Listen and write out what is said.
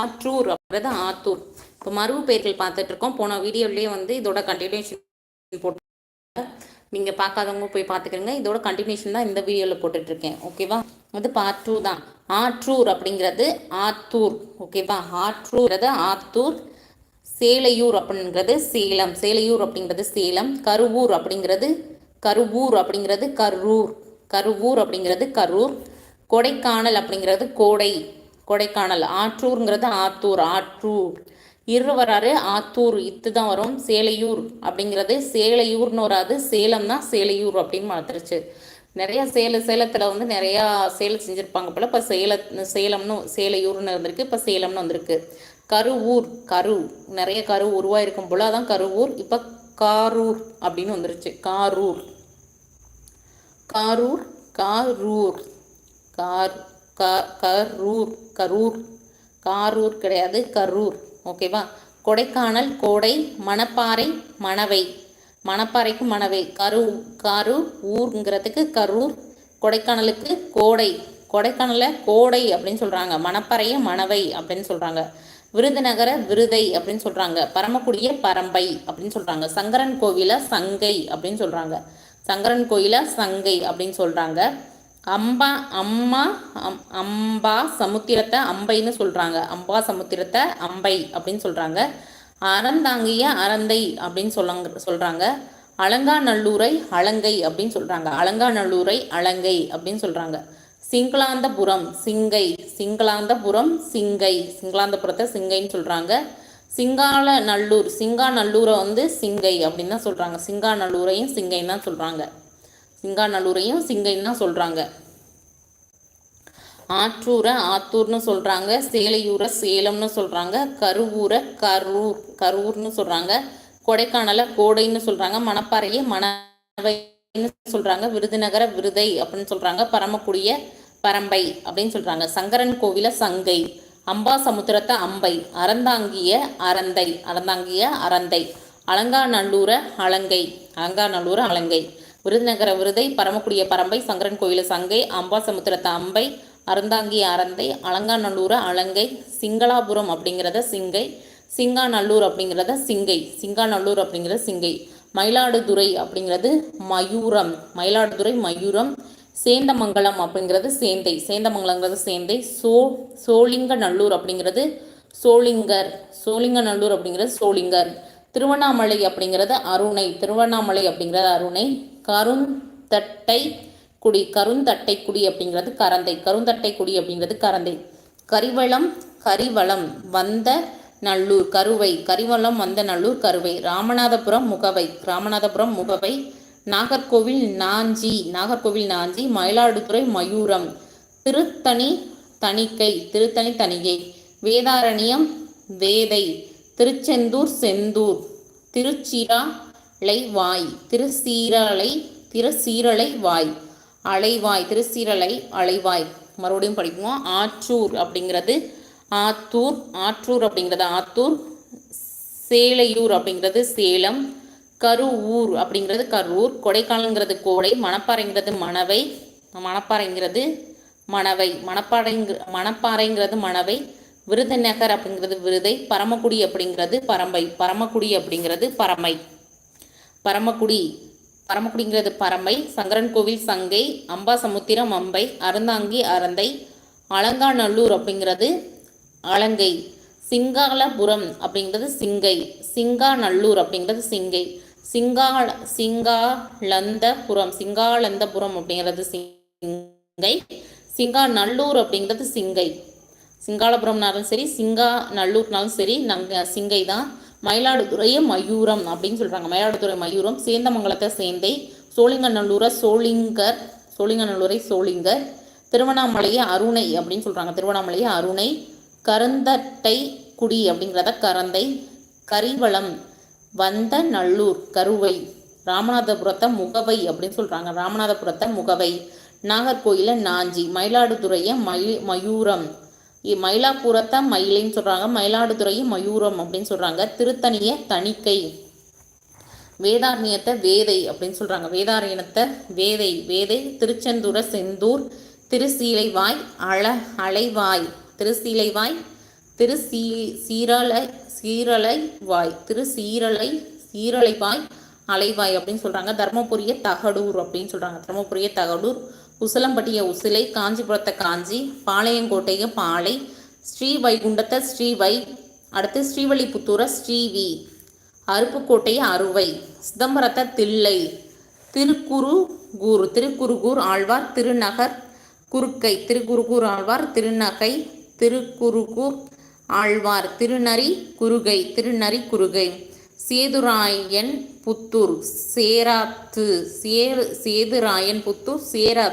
ஆற்றூர் அப்படின்றது ஆத்தூர். இப்போ மருவு பெயர்கள் பார்த்துட்டு இருக்கோம் போன வீடியோலேயே வந்து இதோட கண்டினியூஷன் போட்டு நீங்கள் பார்க்காதவங்க போய் பார்த்துக்கிறங்க இதோட கண்டினியூஷன் தான் இந்த வீடியோவில் போட்டுட்ருக்கேன். ஓகேவா அது பார்ட் டூ தான். ஆற்றூர் அப்படிங்கிறது ஆத்தூர். ஓகேவா ஆற்றூர்றது ஆத்தூர். சேலையூர் அப்படிங்கிறது சேலம். சேலையூர் அப்படிங்கிறது சேலம். கருவூர் அப்படிங்கிறது கருவூர். அப்படிங்கிறது கரூர். கருவூர் அப்படிங்கிறது கரூர். கொடைக்கானல் அப்படிங்கிறது கோடை. கொடைக்கானல். ஆற்றூருங்கிறது ஆத்தூர். ஆற்றூர். இரு வராரு ஆத்தூர். இத்து தான் வரும். சேலையூர் அப்படிங்கிறது சேலையூர்னு வராது சேலம் தான் சேலையூர் அப்படின்னு மாத்திருச்சு நிறையா சேல சேலத்தில் வந்து நிறையா சேலை செஞ்சுருப்பாங்க போல். இப்போ சேல சேலம்னு சேலையூர்னு இருந்திருக்கு. இப்போ சேலம்னு வந்திருக்கு. கருவூர் கரு. நிறைய கரு உருவாயிருக்கும் போல். அதான் கருவூர். இப்போ காரூர் அப்படின்னு வந்துருச்சு. காரூர். காரூர் காரூர். கார் கரூர் கரூர். காரூர் கிடையாது கரூர். ஓகேவா கொடைக்கானல் கோடை மணப்பாறை மணவை. மணப்பாறைக்கு மணவை. கரு கரூர் ஊருங்கிறதுக்கு கரூர் கொடைக்கானலுக்கு கோடை. கொடைக்கானலில் கோடை அப்படின்னு சொல்கிறாங்க மணப்பாறையை மணவை அப்படின்னு சொல்கிறாங்க விருதுநகர விருதை அப்படின்னு சொல்கிறாங்க பரமக்குடிய பரம்பை அப்படின்னு சொல்கிறாங்க சங்கரன் கோவில சங்கை அப்படின்னு சொல்கிறாங்க சங்கரன் கோயில சங்கை அப்படின்னு சொல்கிறாங்க அம்பா அம்மா அம் அம்பா சமுத்திரத்தை அம்பைன்னு சொல்கிறாங்க அம்பா சமுத்திரத்தை அம்பை அப்படின்னு சொல்கிறாங்க அறந்தாங்கிய அறந்தை அப்படின்னு சொல்லுங்க சொல்கிறாங்க அலங்காநல்லூரை அலங்கை அப்படின்னு சொல்கிறாங்க அலங்காநல்லூரை அலங்கை அப்படின்னு சொல்கிறாங்க சிங்களாந்தபுரம் சிங்கை. சிங்களாந்தபுரம் சிங்கை. சிங்களாந்தபுரத்தை சிங்கைன்னு சொல்கிறாங்க சிங்கால நல்லூர் சிங்காநல்லூரை வந்து சிங்கை அப்படின்னு தான் சொல்கிறாங்க சிங்காநல்லூரையும் சிங்கைன்னு தான் சொல்கிறாங்க சிங்காநல்லூரையும் சிங்கைன்னு தான் சொல்கிறாங்க ஆற்றூரை ஆத்தூர்னு சொல்கிறாங்க சேலையூரை சேலம்னு சொல்கிறாங்க கருவூரை கரூர் கரூர்னு சொல்கிறாங்க கொடைக்கானலை கோடைன்னு சொல்கிறாங்க மணப்பாறையை மணவைன்னு சொல்கிறாங்க விருதுநகர விருதை அப்படின்னு சொல்கிறாங்க பரமக்குடிய பரம்பை அப்படின்னு சொல்கிறாங்க சங்கரன் கோவில சங்கை அம்பா சமுத்திரத்தை அம்பை அறந்தாங்கிய அறந்தை அறந்தாங்கிய அறந்தை அலங்காநல்லூரை அலங்கை அலங்காநல்லூரை அலங்கை. விருதுநகர விருதை பரமக்குடிய பரம்பை சங்கரன் கோயில சங்கை அம்பாசமுத்திரத்த அம்பை அறந்தாங்கி அறந்தை அலங்காநல்லூரை அலங்கை சிங்களாபுரம் அப்படிங்கிறத சிங்கை சிங்காநல்லூர் அப்படிங்கிறத சிங்கை சிங்காநல்லூர் அப்படிங்கிறத சிங்கை மயிலாடுதுறை அப்படிங்கிறது மயூரம் மயிலாடுதுறை மயூரம் சேந்தமங்கலம் அப்படிங்கிறது சேந்தை சேந்தமங்கலங்கிறது சேந்தை சோ சோளிங்கநல்லூர் அப்படிங்கிறது சோளிங்கர் சோளிங்க நல்லூர் அப்படிங்கிறது சோளிங்கர் திருவண்ணாமலை அப்படிங்கிறது அருணை திருவண்ணாமலை அப்படிங்கிறது அருணை கருந்தட்டை குடி கருந்தட்டை குடி அப்படிங்கிறது கரந்தை. கருந்தட்டை குடி அப்படிங்கிறது கரந்தை. கரிவளம் கரிவளம் வந்த நல்லூர் கருவை. கரிவளம் வந்த நல்லூர் கருவை. ராமநாதபுரம் முகவை. ராமநாதபுரம் முகவை. நாகர்கோவில் நாஞ்சி. நாகர்கோவில் நாஞ்சி மயிலாடுதுறை மயூரம். திருத்தணி தணிக்கை. திருத்தணி தணிகை. வேதாரண்யம் வேதை. திருச்செந்தூர் செந்தூர். திருச்சிரா திருச்சிராலை வாய் திருசீரலை திருசீரலை வாய். அலைவாய் திருசீரலை அலைவாய். மறுபடியும் படிப்போம். ஆற்றூர் அப்படிங்கிறது ஆத்தூர் ஆற்றூர் அப்படிங்கிறது ஆத்தூர் சேலையூர் அப்படிங்கிறது சேலம் கருவூர் அப்படிங்கிறது கரூர் கொடைக்கானல்ங்கிறது கோடை மணப்பாறைங்கிறது மணவை மணப்பாறைங்கிறது மணவை மணப்பாறைங்க மணப்பாறைங்கிறது மணவை விருதுநகர் அப்படிங்கிறது விருதை பரமக்குடி அப்படிங்கிறது பரம்பை பரமக்குடி அப்படிங்கிறது பரமை பரமக்குடி. பரமக்குடிங்கிறது பரம்பை சங்கரன் கோவில் சங்கை அம்பாசமுத்திரம் அம்பை அருந்தாங்கி அறந்தை அலங்காநல்லூர் அப்படிங்கிறது அலங்கை. சிங்காலபுரம் அப்படிங்கிறது சிங்கை. சிங்காநல்லூர் அப்படிங்கிறது சிங்கை. சிங்கால சிங்காலந்தபுரம் சிங்காலந்தபுரம் அப்படிங்கிறது சிங்கை. சிங்காநல்லூர் அப்படிங்கிறது சிங்கை. சிங்காலபுரம்னாலும் சரி சிங்கா நல்லூர்னாலும் சரி நாங்கள் சிங்கை தான். மயிலாடுதுறையை மயூரம் அப்படின்னு சொல்கிறாங்க மயிலாடுதுறை மயூரம் சேந்தமங்கலத்தை சேந்தை சோழிங்கநல்லூரை சோழிங்கர் சோழிங்கநல்லூரை சோழிங்கர் திருவண்ணாமலையை அருணை அப்படின்னு சொல்கிறாங்க திருவண்ணாமலையை அருணை கருந்தட்டை குடி அப்படிங்கிறத கரந்தை கரிவளம் வந்த நல்லூர் கருவை ராமநாதபுரத்தை முகவை அப்படின்னு சொல்கிறாங்க ராமநாதபுரத்தை முகவை. நாகர்கோயிலை நாஞ்சி மயிலாடுதுறையை மயில் மயூரம். மயிலாப்பூரத்தை மயிலைன்னு சொல்கிறாங்க மயிலாடுதுறையை மயூரம் அப்படின்னு சொல்கிறாங்க திருத்தணியை தணிக்கை வேதாரண்யத்தை வேதை அப்படின்னு சொல்கிறாங்க வேதாரண்யத்தை வேதை வேதை திருச்செந்தூர செந்தூர் திருசீலைவாய் அழ அலைவாய் திருசீலைவாய் திருசீ சீரலை சீரலை வாய் திருசீரலை சீரலைவாய் அலைவாய் அப்படின்னு சொல்கிறாங்க தர்மபுரிய தகடூர் அப்படின்னு சொல்கிறாங்க தர்மபுரிய தகடூர் உசிலம்பட்டிய உசிலை காஞ்சிபுரத்தை காஞ்சி பாளையங்கோட்டைய பாளை ஸ்ரீ வைகுண்டத்தை ஸ்ரீவை அடுத்து ஸ்ரீவல்லிபுத்தூரை ஸ்ரீவி அருப்புக்கோட்டைய அறுவை சிதம்பரத்தை தில்லை திருக்குறுகூர் திருக்குறுகூர் ஆழ்வார் திருநகர் குறுக்கை திருக்குறுகூர் ஆழ்வார் திருநகை திருக்குறுகூர் ஆழ்வார் திருநரி குறுகை திருநரி குறுகை. சேதுராயன் புத்தூர் சேராத்து சேரு சேதுராயன் புத்தூர் சேரா